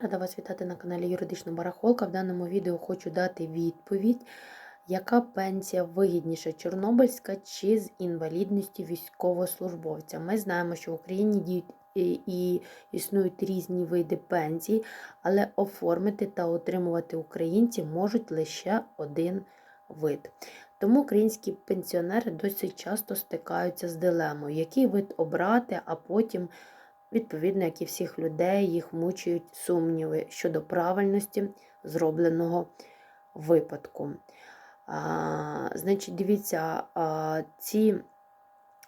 Рада вас вітати на каналі Юридична Барахолка. В даному відео хочу дати відповідь, яка пенсія вигідніша Чорнобильська чи з інвалідності військовослужбовця. Ми знаємо, що в Україні діють і, і існують різні види пенсій, але оформити та отримувати українці можуть лише один вид. Тому українські пенсіонери досить часто стикаються з дилемою, який вид обрати, а потім Відповідно, як і всіх людей, їх мучують сумніви щодо правильності зробленого випадку. А, Значить, дивіться, а, ці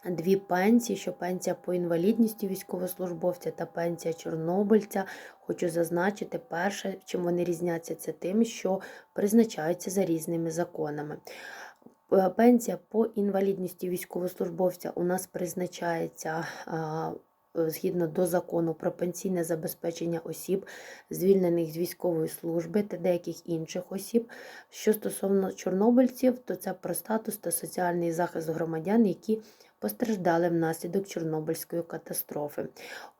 дві пенсії, що пенсія по інвалідності військовослужбовця та пенсія чорнобильця, хочу зазначити, перше, чим вони різняться, це тим, що призначаються за різними законами. Пенсія по інвалідності військовослужбовця у нас призначається Е, згідно до закону про пенсійне забезпечення осіб, звільнених з військової служби та деяких інших осіб. Що стосовно чорнобильців, то це про статус та соціальний захист громадян, які постраждали внаслідок Чорнобильської катастрофи.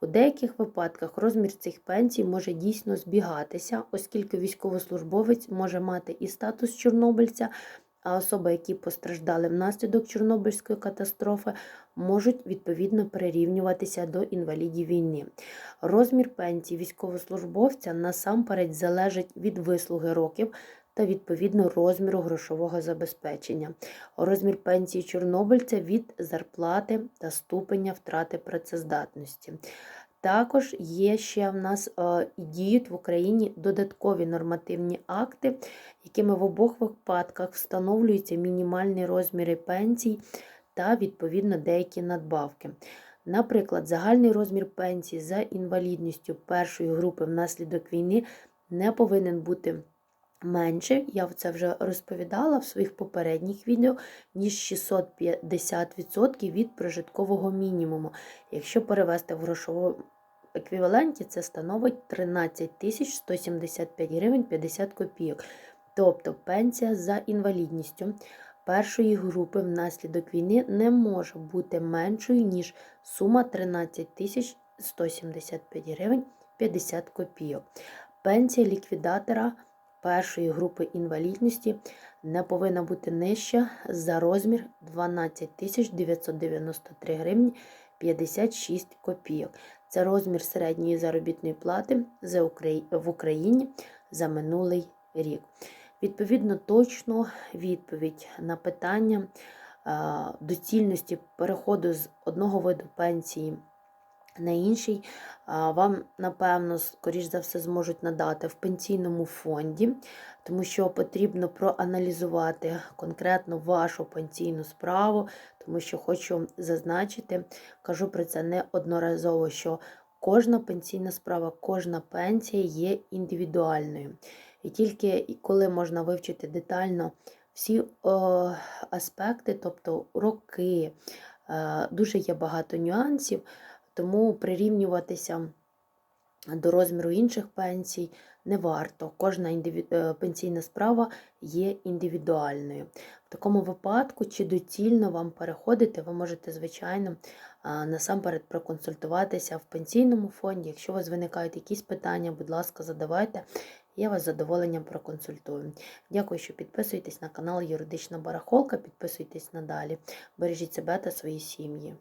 У деяких випадках розмір цих пенсій може дійсно збігатися, оскільки військовослужбовець може мати і статус чорнобильця, а особи, які постраждали внаслідок Чорнобильської катастрофи, можуть відповідно прирівнюватися до інвалідів війни. Розмір пенсії військовослужбовця насамперед залежить від вислуги років та відповідно розміру грошового забезпечення. Розмір пенсії чорнобильця від зарплати та ступеня втрати працездатності. Також є ще в нас е, і діють в Україні додаткові нормативні акти, якими в обох випадках встановлюються мінімальні розміри пенсій та, відповідно, деякі надбавки. Наприклад, загальний розмір пенсії за інвалідністю першої групи внаслідок війни не повинен бути менше, я це вже розповідала в своїх попередніх відео, ніж 650% від прожиткового мінімуму. Якщо перевести в грошовому еквіваленті, це становить 13 175 гривень 50 копійок. Тобто пенсія за інвалідністю першої групи внаслідок війни не може бути меншою, ніж сума 13 175 гривень 50 копійок. Пенсія ліквідатора першої групи інвалідності не повинна бути нижча за розмір 12 993 гривні 56 копійок. Це розмір середньої заробітної плати в Україні за минулий рік. Відповідно, точно відповідь на питання доцільності переходу з одного виду пенсії на інший, вам, напевно, скоріш за все, зможуть надати в пенсійному фонді, тому що потрібно проаналізувати конкретно вашу пенсійну справу, тому що хочу зазначити, кажу про це неодноразово, що кожна пенсійна справа, кожна пенсія є індивідуальною. І тільки коли можна вивчити детально всі о, аспекти, тобто роки, е, дуже є багато нюансів, тому прирівнюватися до розміру інших пенсій не варто. Кожна індиві... Е, пенсійна справа є індивідуальною. В такому випадку, чи доцільно вам переходити, ви можете, звичайно, насамперед проконсультуватися в пенсійному фонді. Якщо у вас виникають якісь питання, будь ласка, задавайте. Я вас з задоволенням проконсультую. Дякую, що підписуєтесь на канал Юридична Барахолка, підписуйтесь надалі. Бережіть себе та свої сім'ї.